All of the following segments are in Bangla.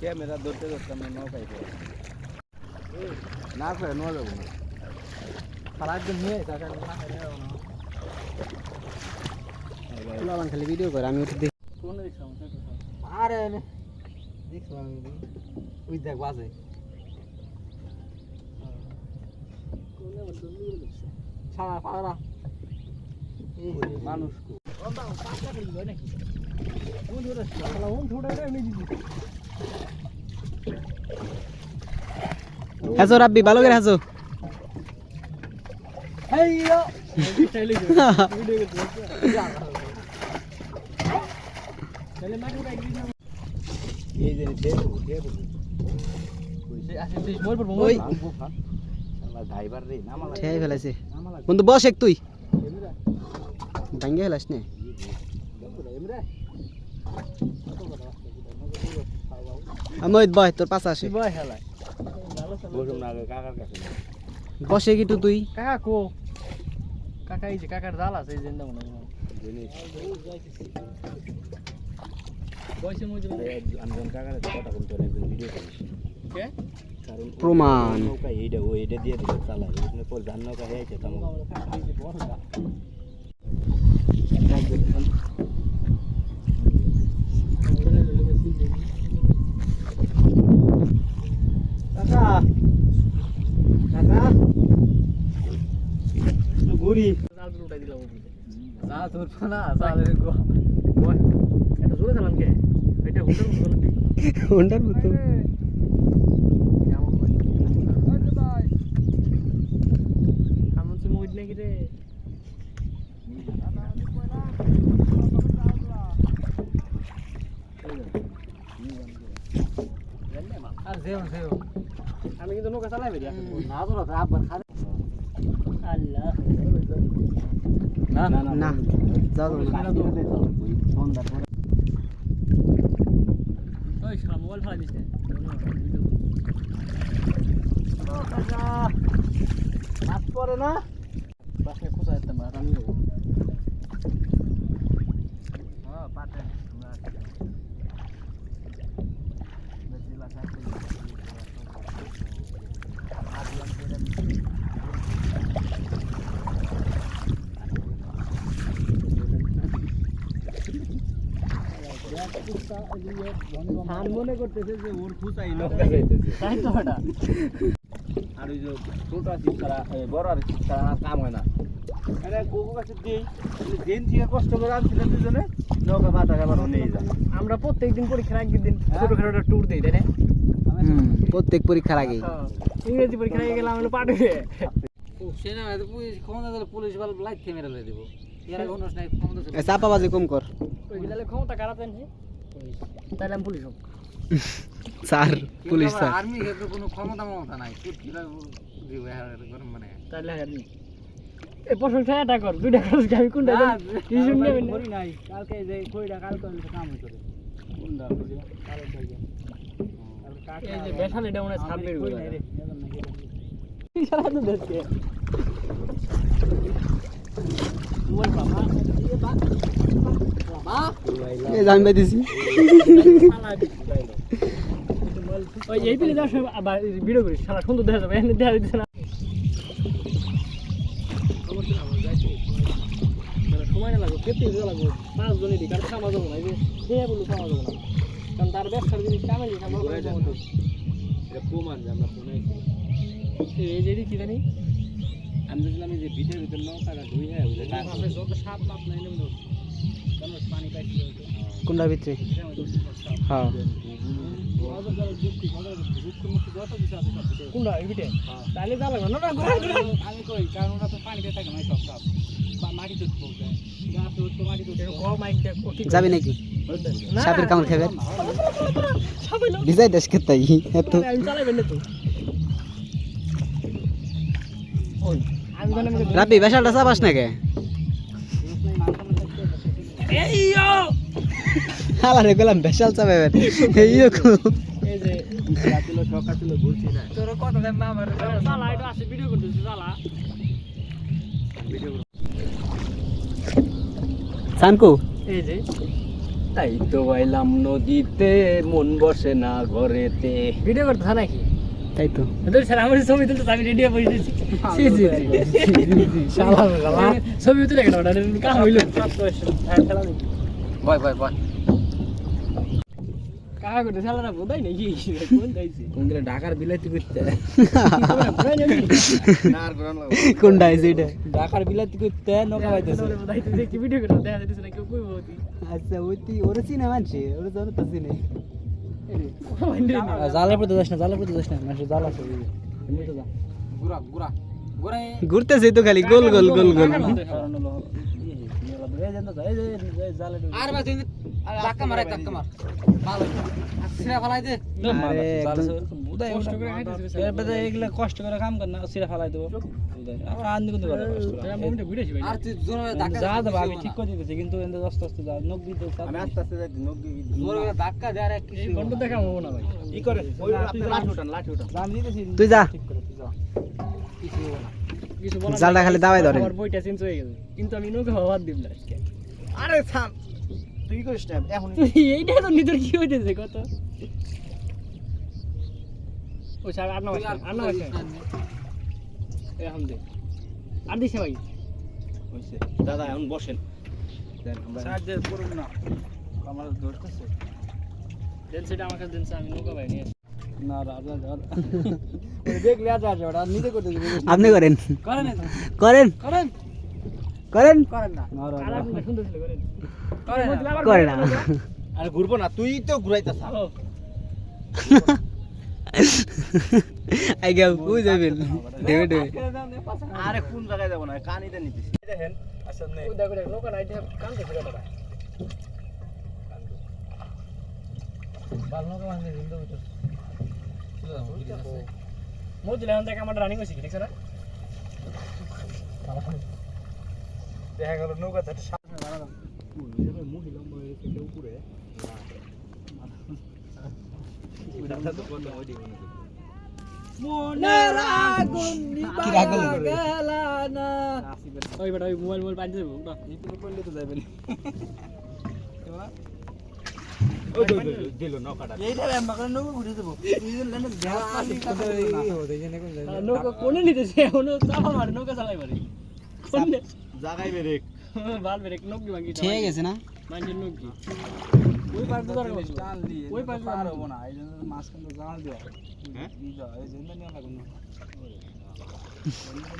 ক্যামেরা ধরতে ধরতে আমরা নৌকায় না করে নোয়া যাব না। সারা একদম নিয়ে খালি ভিডিও করে আমি ওটা দেখি। কোন আরে আমি। ওই দেখ বাজে। সারা পাড়া মানুষ হাসো রাব্বি ভালো করে হাসো। এই যে ওই। ড্রাইভার রে নামালা ঠেয়াই ফেলাইছে। বন্ধু বস এক তুই। ভাঙ্গে ফেলাস নে। আমি বয় তোর পাশে আসে। বসে কি তুই। কাকা কো? কাকা এই যে কাকার জাল আছে এই যে বয়সে মজুর আমি যখন কাকার কথা বলতে একজন ভিডিও করিস কে? কারণ প্রমাণ। নৌকা এইটা ও এটা দিয়ে দিলে চালাই ওখানে পর ধান নৌকা হয়েছে কাকা! ঘুরি। জাল উঠাই দিলাম ধরবো না গো এটা জোরে চালান কে এটা হুটার মতো দি হোন্ডার মতো আমি কিন্তু নৌকা চালাই বেরিয়ে না তো না আবার খারে আল্লাহ। না না না যাও সন্ধ্যার ওই মোবাইল ফালা দিস না মাছ পরে না? বাসায় খোঁজা একটা মাছ আমি হ্যাঁ পাটে ধান মনে করতেছে যে ওর খুঁচাই তাই তো এটা আর ওই যে ছোট ছাড়া এ, বড় আর আর কাম হয় না। আরে কোকো কাছে দিই দিন থেকে কষ্ট করে আনছিলেন দুজনে। নৌকা বাতা খাবার নিয়ে যান আমরা প্রত্যেকদিন পরীক্ষার আগের দিন ছোটখাটো একটা ট্যুর দিই তাই না? প্রত্যেক পরীক্ষার আগে হ্যাঁ, ইংরেজি পরীক্ষার আগে গেলাম হলো পাঠে সেনা পুলিশ ক্ষমতা দিলে পুলিশ ভালো লাইট ক্যামেরা লয়ে দেবো? চাপাবাজি কম কর। ক্ষমতা দেন তাহলে আমি পুলিশ হোক স্যার পুলিশ স্যার। আর্মি ক্ষেত্রে কোনো ক্ষমতা মমতা নাই। মানে। তাহলে আর্মি এ প্রশংসা এটা কর দুইটা খরচ আমি কোনটা টিউশন নেবেন করি নাই। কালকে যে কইটা কালকে কাম হইতো কোনটা? এই যে কই নাই রে সারা তো দেখতে মোবাইল বাবা? জামি পাইতেছি ওই এই পিলে যাওয়ার সময় আবার ভিডিও করিস সারা সুন্দর দেখা যাবে এখানে দেখা দিচ্ছে না। সময় না লাগবে কেটে দিতে লাগবে। পাঁচ জনে দিই কারণ খাওয়া যাব না এই যে বলল খাওয়া যাব না। কারণ তার ব্যবসার জিনিস কামে দিই আমরা প্রমাণ যে আমরা ফোনে এই যে কি জানি? আমি দেখলাম যে ভিটের ভিতর নৌকাটা ধুই হ্যাঁ যত সাপ মাপ নাই পানি পাইছিল কোনটার ভিতরে। হ্যাঁ। কোনটা এই বিটে? তাহলে যা লাগবে না না আমি কই কারণ ওটা তো পানিতে থাকে না সব সব মাটি তো পৌঁছায়। গাছ তো মাটি তো কম মাইক দেখ ও কি যাবি নাকি? সাপের কামড় খাবে? ভিজাই দেশ খেতাই এত আমি চালাইবেন না তো। ওই। রাব্বি বেশালটা চাপাস না কে এই হালা রে গেলাম বেশাল চাপাবেন এইও এই যে রাতিল সকাল ছিল ঘুরছি না তোর কত দেন না আমার। চালা এটা আসে ভিডিও করতেছি চালা। সানকু? এই যে। তাই তো বাইলাম নদীতে মন বসে না ঘরেতে। ভিডিও করতে নাকি? তাই তো তোর স্যার আমার ছবি তুলতে আমি রেডি হয়ে বসে দিচ্ছি জি জি জি শালা শালা ছবি তুলে কেন ওটা? কাম হইল। বয় বয় বয়। কাকা করতে শালারা বোধাই নাকি কোন দাইছে? কোন দিলে ঢাকার বিলাতি করতে না কোন এটা? ঢাকার বিলাতি করতে নৌকা পাইতেছে ভিডিও করে? দেখা যাচ্ছে না কেউ আচ্ছা ওই তুই ওরে চিনে মানছে ওরে জানো তো চিনে জালে পড়তে যাস না জালে পড়তে যাস না মানুষের জাল আছে। এমনি তো যা গুরা গুরা গুরা ঘুরতেছে খালি গোল গোল গোল গোল আর সিরা ফলাই দে। কষ্ট করে খাইতেছে এগুলা কষ্ট করে কাম কর না সিরা ফালাই দেবো। বুধাই আন্দি কিন্তু করে। আর তুই জোরে যা দেবো আমি ঠিক করে দিতেছি কিন্তু এতে আস্তে আস্তে যা নখ দিতে আমি আস্তে আস্তে যাই নখ দিয়ে জোরে ধাক্কা দে আর কিছু বন্ধ দেখা হব না ভাই। ই করে ওই লাঠি উঠান লাঠি উঠান। আমি দিতেছি তুই যা। ঠিক করে তুই যা। কিছু বলার জালটা খালি দাবাই ধরেন। আমার বইটা চেঞ্জ হয়ে গেছে। কিন্তু আমি নৌকা হওয়ার দিব না। আরে থাম। তুই করিস না? এখন তুই এইটা তো নিজের কি হইতেছে? কত? ও স্যার আর না আর না এখন দে। আর দিছে ভাই? হইছে। দাদা এখন বসেন। দেন আমরা সাহায্য করুন না। আমার ধরতেছে। দেন সেটা আমার কাছে দেন স্যার, আমি নৌকা ভাই নিয়ে না রাজা দেখলে আজ আছে ওটা নিজে করতে আপনি করেন। করেন করেন। করেন। করেন? করে না। আরে ঘুরবো না তুই তো ঘুরাইতাছ ও, আই গেল বুঝ যাবেন দেবে দেবে। আরে কোন জায়গায় যাব না কানিতে নিতেছি। দেখেন আচ্ছা নে ওই দেখো, দেখো, নৌকা নাই, এটা কাম করছে কতটা। ভালো নৌকা মানে জিন্দা হইতো মজুল এখন থেকে রানিং হয়েছে কি দেখছ না? দেখা গেল নৌকা চারটে সামনে। দাঁড়ালাম মহিলা উপরে নৌকা কোনে নিতেছে? এখনও নৌকা চালাই জাগাই বেরে বাল বেরে নৌকি ভাঙি ঠিক গেছে না? মাইন্ডের নৌকি ওই পার তো দরকার। টান দিয়ে ওই পার টান হব না। এই জন্য মাঝখানে জাল দেওয়া। হ্যাঁ? এই জন্য নিয়ে লাগবে না।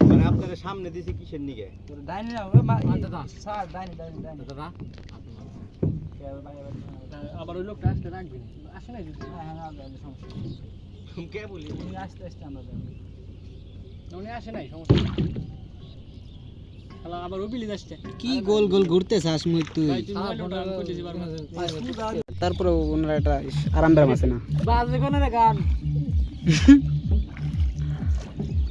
মানে আপনাদের সামনে দিছে কিসের নিকে তোর ডাইনি না ওই মা আচ্ছা, দাদা। স্যার ডাইনি ডাইনি ডাইনি। দাদা আবার ওই লোকটা আসতে রাখবি আসে নাই হ্যাঁ হ্যাঁ সমস্যা। কে বলি? উনি আস্তে আস্তে আমরা উনি আসে নাই সমস্যা। শালা আবার ওবিলি যাচ্ছে কি গোল গোল ঘুরতে চাস মুই তুই? ভাই তারপরে ওনারা একটা আরাম আছে না। বাজে কোনে রে গান?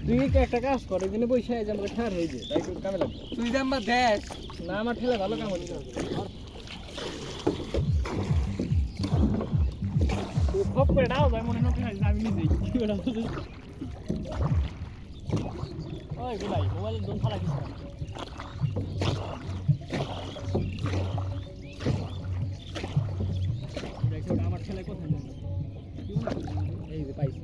তুই একটা কাজ কর এখানে বসে আছে আমাকে ঠার হয়ে যায় তাই কামে লাগবে। তুই দাম্বা দেখ। না আমার ঠেলে ভালো কাম হচ্ছে খপ করে দাও ভাই মনে নতুন আমি নিজেই। কি ওটা ওই গুলাই মোবাইলের দোন ফালা কিছু আমার ছেলে কোথায় এই যে পাইছি।